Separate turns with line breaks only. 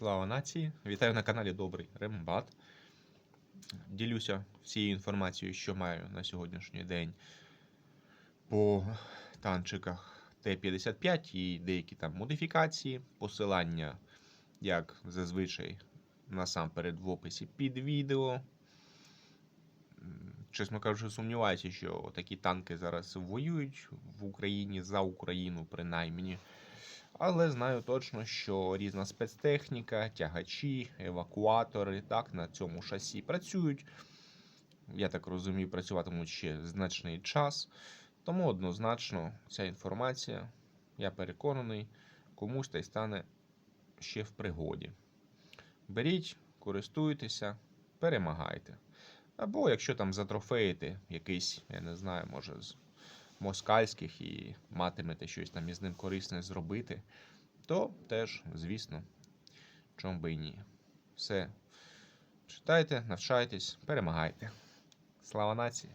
Слава нації! Вітаю на каналі Добрий Рембат. Ділюся всією інформацією, що маю на сьогоднішній день по танчиках Т-55 і деякі там модифікації, посилання, як зазвичай, насамперед в описі під відео. Чесно кажучи, сумніваюся, що такі танки зараз воюють в Україні за Україну, принаймні. Але знаю точно, що різна спецтехніка, тягачі, евакуатори так, на цьому шасі працюють. Я так розумію, працюватимуть ще значний час. Тому однозначно ця інформація, я переконаний, комусь та й стане ще в пригоді. Беріть, користуйтеся, перемагайте. Або якщо там затрофеїте якийсь, я не знаю, може москальських і матимете щось там із ним корисне зробити, то теж, звісно, чом би і ні. Все. Читайте, навчайтесь, перемагайте. Слава нації!